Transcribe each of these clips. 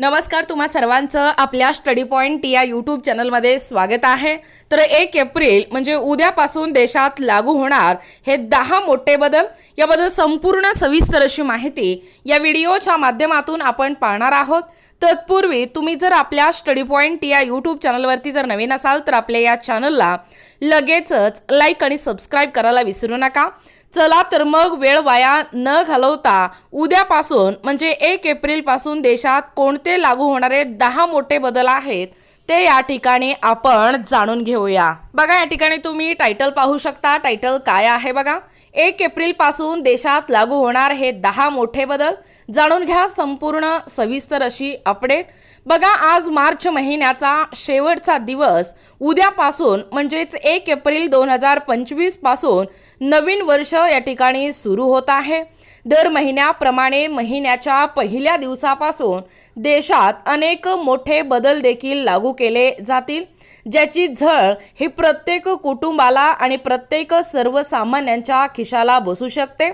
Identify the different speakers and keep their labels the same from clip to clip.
Speaker 1: नमस्कार तुम्हा सर्वांचं आपल्या स्टडी पॉईंट या यूट्यूब चॅनलमध्ये स्वागत आहे. तर एक एप्रिल म्हणजे उद्यापासून देशात लागू होणार हे दहा मोठे बदल याबद्दल संपूर्ण सविस्तर अशी माहिती या व्हिडिओच्या माध्यमातून आपण पाहणार आहोत. तत्पूर्वी तुम्ही जर आपल्या स्टडी पॉईंट या यूट्यूब चॅनलवरती जर नवीन असाल तर आपल्या या चॅनलला लगेचच लाईक आणि सबस्क्राईब करायला विसरू नका. चला तर मग वेळ वाया न घालवता उद्यापासून म्हणजे एक एप्रिलपासून देशात कोणते लागू होणारे दहा मोठे बदल आहेत ते या ठिकाणी आपण जाणून घेऊया. बघा या ठिकाणी तुम्ही टायटल पाहू शकता. टायटल काय आहे बघा? एक एप्रिलपासून देशात लागू होणार हे दहा मोठे बदल. जाणून घ्या संपूर्ण सविस्तर अशी अपडेट बघा आज मार्च महिन्याचा शेवटचा दिवस. उद्यापासून म्हणजेच एक एप्रिल दोन हजार पंचवीसपासून नवीन वर्ष या ठिकाणी सुरू होत आहे. दर महिन्याप्रमाणे महिन्याच्या पहिल्या दिवसापासून देशात अनेक मोठे बदल देखील लागू केले जातील. ज्याची झळ ही प्रत्येक कुटुंबाला आणि प्रत्येक सर्वसामान्यांच्या खिशाला बसू शकते.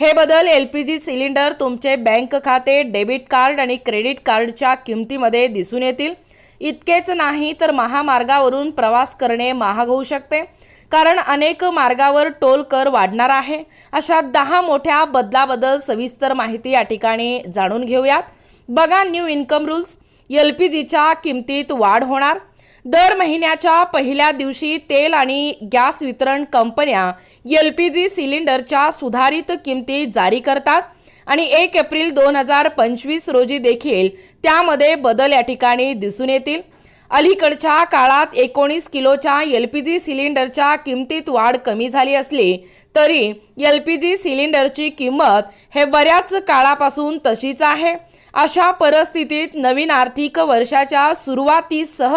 Speaker 1: हे बदल एल पी जी सिलेंडर तुमचे बँक खाते डेबिट कार्ड आणि क्रेडिट कार्डच्या किमतीमध्ये दिसून येतील. इतकेच नाही तर महामार्गावरून प्रवास करणे महाग होऊ शकते. कारण अनेक मार्गावर टोल कर वाढणार आहे. अशा दहा मोठ्या बदलाबद्दल सविस्तर माहिती या ठिकाणी जाणून घेऊयात. बघा new income rules. L P जीच्या किमतीत वाढ होणार. दर महिन्याच्या पहिल्या दिवशी तेल आणि गॅस वितरण कंपन्या एल पी जी सिलेंडरच्या सुधारित किमती जारी करतात आणि एक एप्रिल दोन हजार पंचवीस रोजी देखील त्यामध्ये बदल या ठिकाणी दिसून येतील. अलीकडच्या काळात एकोणीस किलोच्या एल पी जी सिलेंडरच्या किमतीत वाढ कमी झाली असली तरी एल पी जी सिलेंडरची किंमत हे बऱ्याच काळापासून तशीच आहे. अशा परिस्थितीत नवीन आर्थिक वर्षाच्या सुरुवातीसह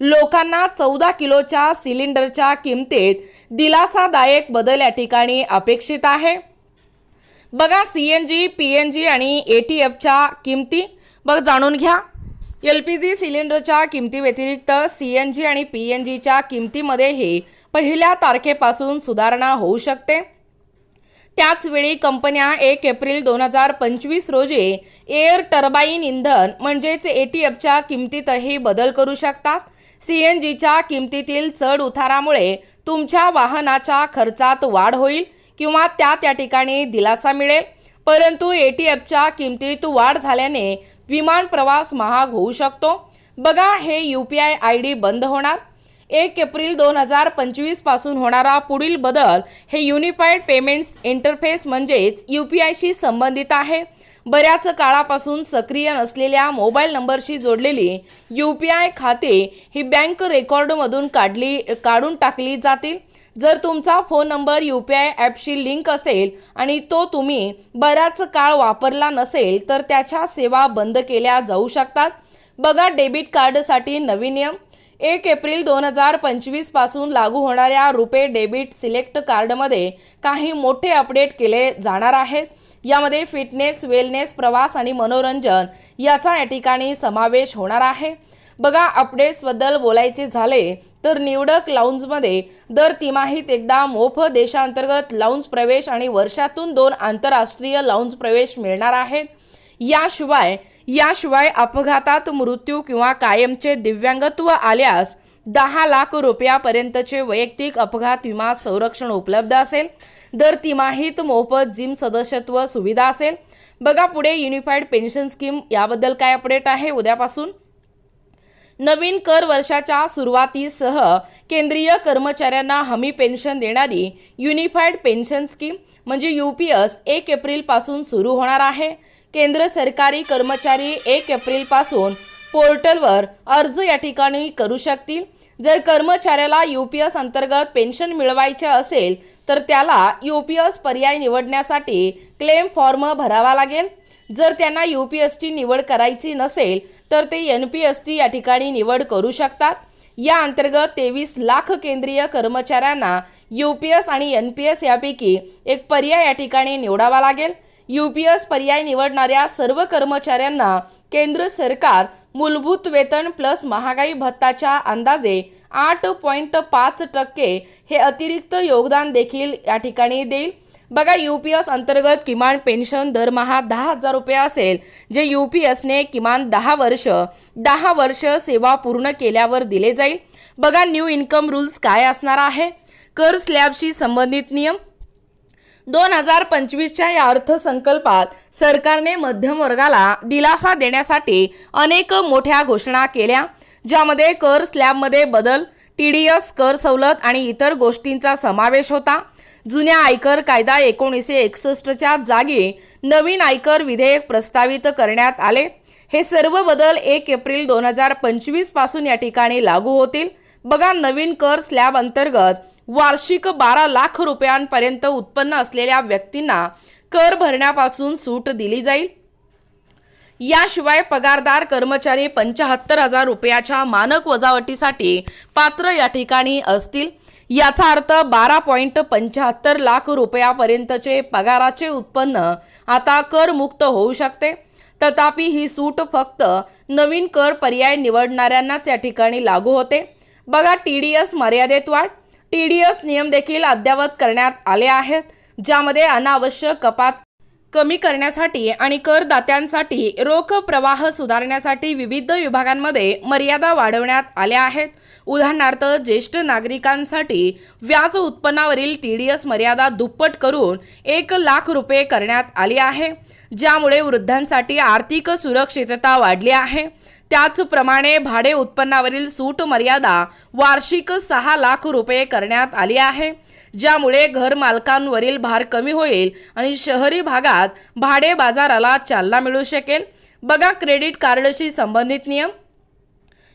Speaker 1: लोकांना चौदा किलोच्या सिलेंडरच्या किमतीत दिलासादायक बदल या ठिकाणी अपेक्षित आहे. बघा C N G P N G आणि ए टी एफच्या किमती. बघ जाणून घ्या. एल पी जी सिलेंडरच्या किमती व्यतिरिक्त सी एन जी आणि पी एन जीच्या किमतीमध्येही पहिल्या तारखेपासून सुधारणा होऊ शकते. त्याचवेळी कंपन्या एक एप्रिल दोन हजार पंचवीस रोजी एअर टर्बाईन इंधन म्हणजेच ए टी एफच्या किमतीतही बदल करू शकतात. सी एन जीच्या किमतीतील चढ उतारामुळे तुमच्या वाहनाच्या खर्चात वाढ होईल किंवा त्या त्या ठिकाणी दिलासा मिळेल. परंतु ए टी एफच्या किमतीत वाढ झाल्याने विमान प्रवास महाग होऊ शकतो. बघा हे U P I I D बंद होणार. एक एप्रिल दोन हजार पंचवीसपासून होणारा पुढील बदल हे युनिफाईड पेमेंट्स इंटरफेस म्हणजेच यू पी आयशी संबंधित आहे. बऱ्याच काळापासून सक्रिय नसलेल्या मोबाईल नंबरशी जोडलेली यू पी आय खाते ही बँक रेकॉर्डमधून काढली काढून टाकली जातील. जर तुमचा phone number U P I ॲपशी लिंक असेल आणि तो तुम्ही बराच काळ वापरला नसेल तर त्याच्या सेवा बंद केल्या जाऊ शकतात. बघा डेबिट कार्डसाठी नवीन नियम. एक एप्रिल दोन हजार पंचवीसपासून लागू होणाऱ्या रुपे डेबिट सिलेक्ट कार्डमध्ये काही मोठे अपडेट केले जाणार आहेत. यामध्ये फिटनेस वेलनेस प्रवास आणि मनोरंजन याचा या ठिकाणी समावेश होणार आहे. बघा अपडेट्सबद्दल बोलायचे झाले तर निवडक लाऊंजमध्ये दर तिमाहीत एकदा मोफत देशांतर्गत लाऊंज प्रवेश आणि वर्षातून दोन आंतरराष्ट्रीय लाऊंज प्रवेश मिळणार आहेत. याशिवाय याशिवाय अपघातात मृत्यू किंवा कायमचे दिव्यांगत्व आल्यास दहा लाख रुपयापर्यंतचे वैयक्तिक अपघात विमा संरक्षण उपलब्ध असेल. दर तिमाहीत मोफत जिम सदस्यत्व सुविधा असेल. बघा पुढे युनिफाईड पेन्शन स्कीम याबद्दल काय अपडेट आहे? उद्यापासून. नवीन कर वर्षाच्या सुरुवातीसह केंद्रीय कर्मचाऱ्यांना हमी पेन्शन देणारी युनिफाईड पेन्शन स्कीम म्हणजे यू पी एस एक एप्रिलपासून सुरू होणार आहे. केंद्र सरकारी कर्मचारी एक एप्रिलपासून पोर्टलवर अर्ज या ठिकाणी करू शकतील. जर कर्मचाऱ्याला यू पी एस अंतर्गत पेन्शन मिळवायचे असेल तर त्याला यू पी एस पर्याय निवडण्यासाठी क्लेम फॉर्म भरावा लागेल. जर त्यांना यू पी एसची निवड करायची नसेल तर ते एन पी एसची या ठिकाणी निवड करू शकतात. या अंतर्गत तेवीस लाख केंद्रीय कर्मचाऱ्यांना यू पी एस आणि एन पी एस यापैकी एक पर्याय या ठिकाणी निवडावा लागेल. यू पी एस पर्याय निवडणाऱ्या सर्व कर्मचाऱ्यांना केंद्र सरकार मूलभूत वेतन प्लस महागाई भत्ताच्या अंदाजे आठ पॉईंट पाच टक्के हे अतिरिक्त योगदान देखील या ठिकाणी देईल. बघा यू पी एस अंतर्गत किमान पेन्शन दरमहा दहा हजार रुपये असेल जे यू पी एसने किमान दहा वर्ष दहा वर्ष सेवा पूर्ण केल्यावर दिले जाईल. बघा न्यू इन्कम रूल्स काय असणार आहे? कर स्लॅबशी संबंधित नियम दोन हजार पंचवीसच्या या अर्थसंकल्पात सरकारने मध्यमवर्गाला दिलासा देण्यासाठी अनेक मोठ्या घोषणा केल्या ज्यामध्ये कर स्लॅबमध्ये बदल टी डी एस कर सवलत आणि इतर गोष्टींचा समावेश होता. जुन्या आयकर कायदा एकोणीसशे एकसष्टच्या जागी नवीन आयकर विधेयक प्रस्तावित करण्यात आले. हे सर्व बदल एक एप्रिल दोन हजार पंचवीसपासून या ठिकाणी लागू होतील. बघा नवीन कर स्लॅब अंतर्गत वार्षिक बारा लाख रुपयांपर्यंत उत्पन्न असलेल्या व्यक्तींना कर भरण्यापासून सूट दिली जाईल. याशिवाय पगारदार कर्मचारी पंचाहत्तर हजार रुपयाच्या मानक वजावटीसाठी पात्र या ठिकाणी असतील. याचा अर्थ बारा पॉईंट पंच्याहत्तर लाख रुपयापर्यंतचे पगाराचे उत्पन्न आता करमुक्त होऊ शकते. तथापि ही सूट फक्त नवीन कर पर्याय निवडणाऱ्यांनाच या ठिकाणी लागू होते. बघा टी डी एस मर्यादेत वाढ. टी डी एस नियम देखील अद्ययावत करण्यात आले आहेत ज्यामध्ये अनावश्यक कपात कमी करण्यासाठी आणि करदात्यांसाठी रोख प्रवाह सुधारण्यासाठी विविध विभागांमध्ये मर्यादा वाढवण्यात आल्या आहेत. उदाहरणार्थ ज्येष्ठ नागरिकांसाठी व्याज उत्पन्नावरील टी डी एस मर्यादा दुप्पट करून एक लाख रुपये करण्यात आली आहे ज्यामुळे वृद्धांसाठी आर्थिक सुरक्षितता वाढली आहे. त्याचप्रमाणे भाडे उत्पन्नावरील सूट मर्यादा वार्षिक सहा लाख रुपये करण्यात आली आहे. ज्यामुळे घरमालकांवरील भार कमी होईल आणि शहरी भागात भाडे बाजाराला चालना मिळू शकेल. बघा क्रेडिट कार्डशी संबंधित नियम.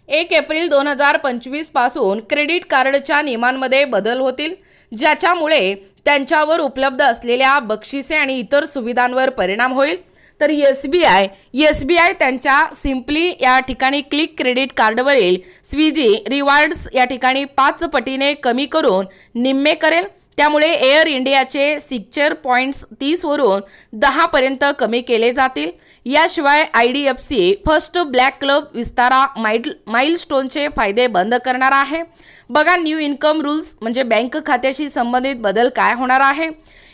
Speaker 1: एक एप्रिल दोन हजार पंचवीसपासून क्रेडिट कार्डच्या नियमांमध्ये बदल होतील ज्याच्यामुळे त्यांच्यावर उपलब्ध असलेल्या बक्षिसे आणि इतर सुविधांवर परिणाम होईल. तर S B I S B I त्यांच्या सिम्पली या ठिकाणी क्लिक क्रेडिट कार्डवरील स्विजी रिवॉर्ड्स या ठिकाणी पाच पटीने कमी करून निम्मे करेल. त्यामुळे एअर इंडियाचे सिक्चर पॉईंट्स तीसवरून दहापर्यंत कमी केले जातील. याशिवाय I D F C first black club Vistara mile माइलस्टोनचे फायदे बंद करणार आहे. बघा न्यू इन्कम रूल्स म्हणजे बँक खात्याशी संबंधित बदल काय होणार आहे?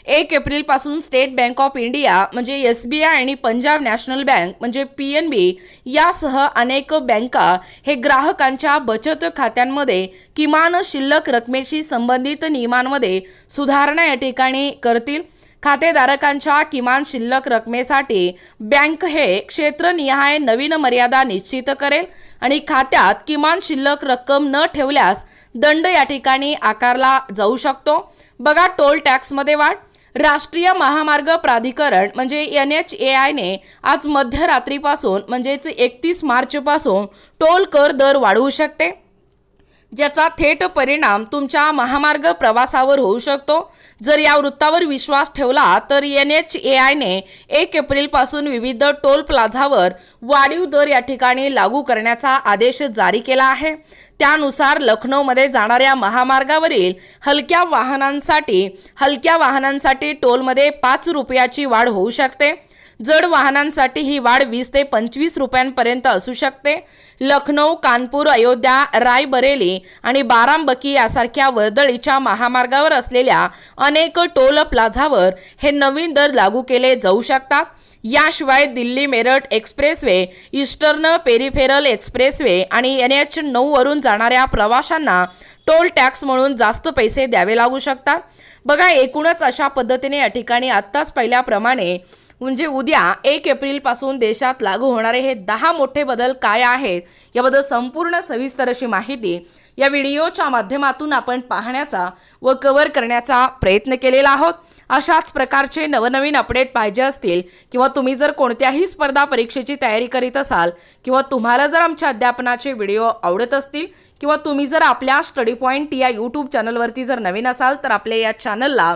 Speaker 1: एक एप्रिलपासून स्टेट बँक ऑफ इंडिया म्हणजे एस बी आय आणि पंजाब नॅशनल बँक म्हणजे पी एन बी यासह अनेक बँका हे ग्राहकांच्या बचत खात्यांमध्ये किमान शिल्लक रकमेशी संबंधित नियमांमध्ये सुधारणा या ठिकाणी करतील. खातेधारकांच्या किमान शिल्लक रकमेसाठी बँक हे क्षेत्रनिहाय नवीन मर्यादा निश्चित करेल आणि खात्यात किमान शिल्लक रक्कम न ठेवल्यास दंड या ठिकाणी आकारला जाऊ शकतो. बघा टोल टॅक्समध्ये वाढ राष्ट्रीय महामार्ग प्राधिकरण म्हणजे एन एच ए आयने आज मध्यरात्रीपासून म्हणजेच एकतीस मार्चपासून टोल कर दर वाढवू शकते. ज्याचा थेट परिणाम तुमच्या महामार्ग प्रवासावर होऊ शकतो. जर या वृत्तावर विश्वास ठेवला तर एन एच ए आयने एक एप्रिलपासून विविध टोल प्लाझावर वाढीव दर या ठिकाणी लागू करण्याचा आदेश जारी केला आहे. त्यानुसार लखनौमध्ये जाणाऱ्या महामार्गावरील हलक्या वाहनांसाठी हलक्या वाहनांसाठी टोलमध्ये पाच रुपयाची वाढ होऊ शकते. जड वाहनांसाठी ही वाढ वीस ते पंचवीस रुपयांपर्यंत असू शकते. लखनौ कानपूर अयोध्या रायबरेली आणि बारांबकी यासारख्या वर्दळीच्या महामार्गावर असलेल्या अनेक टोल प्लाझावर हे नवीन दर लागू केले जाऊ शकतात. याशिवाय Delhi Meerut expressway Eastern Peripheral Expressway आणि एन एच नऊवरून जाणाऱ्या प्रवाशांना टोल टॅक्स म्हणून जास्त पैसे द्यावे लागू शकतात. बघा एकूणच अशा पद्धतीने या ठिकाणी आत्ताच पहिल्याप्रमाणे म्हणजे उद्या एक एप्रिलपासून देशात लागू होणारे हे दहा मोठे बदल काय आहेत याबद्दल संपूर्ण सविस्तर अशी माहिती या व्हिडिओच्या माध्यमातून आपण पाहण्याचा व कव्हर करण्याचा प्रयत्न केलेला आहोत. अशाच प्रकारचे नवनवीन अपडेट पाहिजे असतील किंवा तुम्ही जर कोणत्याही स्पर्धा परीक्षेची तयारी करीत असाल किंवा तुम्हाला जर आमच्या अध्यापनाचे व्हिडिओ आवडत असतील किंवा तुम्ही जर आपल्या स्टडी पॉईंट या यूट्यूब चॅनलवरती जर नवीन असाल तर आपल्या या चॅनलला